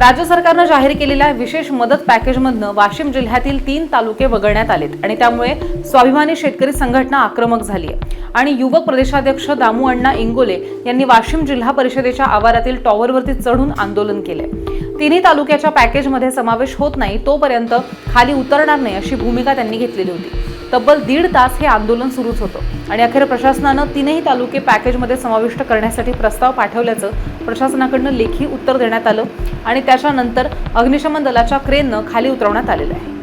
राज्य सरकारनं जाहीर केलेल्या विशेष मदत पॅकेजमधनं वाशिम जिल्ह्यातील तीन तालुके वगळण्यात आलेत आणि त्यामुळे स्वाभिमानी शेतकरी संघटना आक्रमक झाली आहे आणि युवक प्रदेशाध्यक्ष दामू अण्णा इंगोले यांनी वाशिम जिल्हा परिषदेच्या आवारातील टॉवरवरती चढून आंदोलन केलंय. तिन्ही तालुक्याच्या पॅकेजमध्ये समावेश होत नाही तोपर्यंत खाली उतरणार नाही अशी भूमिका त्यांनी घेतलेली होती. तब्बल दीड तास हे आंदोलन सुरूच होतं आणि अखेर प्रशासनानं तीनही तालुके पॅकेजमध्ये समाविष्ट करण्यासाठी प्रस्ताव पाठवल्याचं प्रशासनाकडनं लेखी उत्तर देण्यात आलं आणि त्याच्यानंतर अग्निशमन दलाच्या क्रेननं खाली उतरवण्यात आलेलं आहे.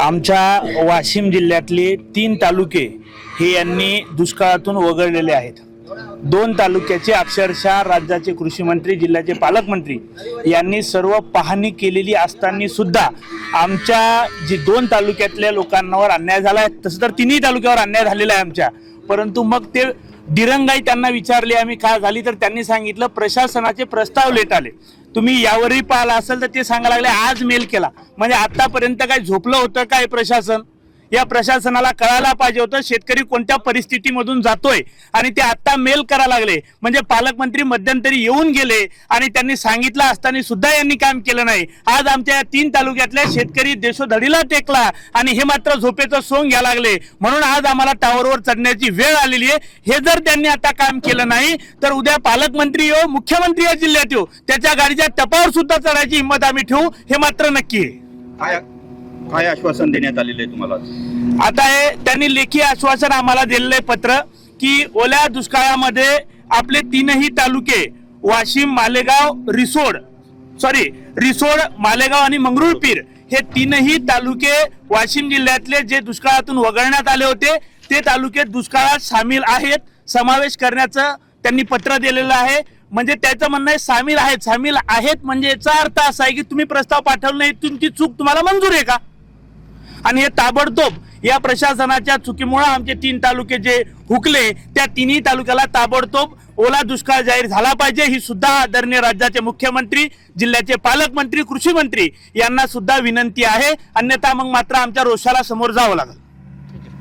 आमच्या वाशिम जिल्ह्यातले तीन तालुके हे यांनी दुष्काळातून वगळलेले आहेत. दोन तालुक्याचे अक्षरशः राज्याचे कृषी मंत्री जिल्ह्याचे पालकमंत्री यांनी सर्व पाहणी केलेली असताना सुद्धा आमच्या जी दोन तालुक्यातल्या लोकांवर अन्याय झाला आहे तसं तर तिन्ही तालुक्यावर अन्याय झालेला आहे आमच्या. परंतु मग ते दिरंगाई त्यांना विचारली आम्ही का झाली? तर त्यांनी सांगितलं प्रशासनाचे प्रस्ताव लेट आले. तुम्ही यावरही पाहिला असेल तर ते सांगायला लागले आज मेल केला. म्हणजे आतापर्यंत काय झोपलं होतं काय प्रशासन? या प्रशासनाला कळायला पाहिजे होतं शेतकरी कोणत्या परिस्थितीमधून जातोय आणि ते आता मेल करा लागले. म्हणजे पालकमंत्री मध्यंतरी येऊन गेले आणि त्यांनी सांगितलं असताना सुद्धा यांनी काम केलं नाही. आज आमच्या या तीन तालुक्यातल्या शेतकरी देशोधडीला टेकला आणि हे मात्र झोपेचं सोंग घ्या लागले. म्हणून आज आम्हाला टावरवर चढण्याची वेळ आलेली आहे. हे जर त्यांनी आता काम केलं नाही तर उद्या पालकमंत्री येऊ मुख्यमंत्री या जिल्ह्यात येऊ. त्याच्या गाडीच्या टपावर सुद्धा चढायची हिंमत आम्ही ठेवू हे मात्र नक्की आहे. काय आश्वासन देण्यात आलेलं आहे तुम्हाला? आता हे त्यांनी लेखी आश्वासन आम्हाला दिलेलं आहे पत्र की ओल्या दुष्काळामध्ये आपले तीनही तालुके वाशिम मालेगाव रिसोड सॉरी रिसोड मालेगाव आणि मंगरुळपीर हे तीनही तालुके वाशिम जिल्ह्यातले जे दुष्काळातून वगळण्यात आले होते ते तालुके दुष्काळात सामील आहेत समावेश करण्याचं त्यांनी पत्र दिलेलं आहे. म्हणजे त्याचं म्हणणं आहे सामील आहेत सामील आहेत म्हणजे याचा अर्थ असा आहे की तुम्ही प्रस्ताव पाठवला नाही तुमची चूक तुम्हाला मंजूर आहे का? आणि हे ताबडतोब या प्रशासनाच्या चुकीमुळे आमचे तीन तालुके जे हुकले त्या तिन्ही तालुक्याला ताबडतोब ओला दुष्काळ जाहीर झाला पाहिजे. ही सुद्धा आदरणीय राज्याचे मुख्यमंत्री जिल्ह्याचे पालकमंत्री कृषी मंत्री यांना सुद्धा विनंती आहे. अन्यथा मग मात्र आमच्या रोषाला समोर जावं लागेल.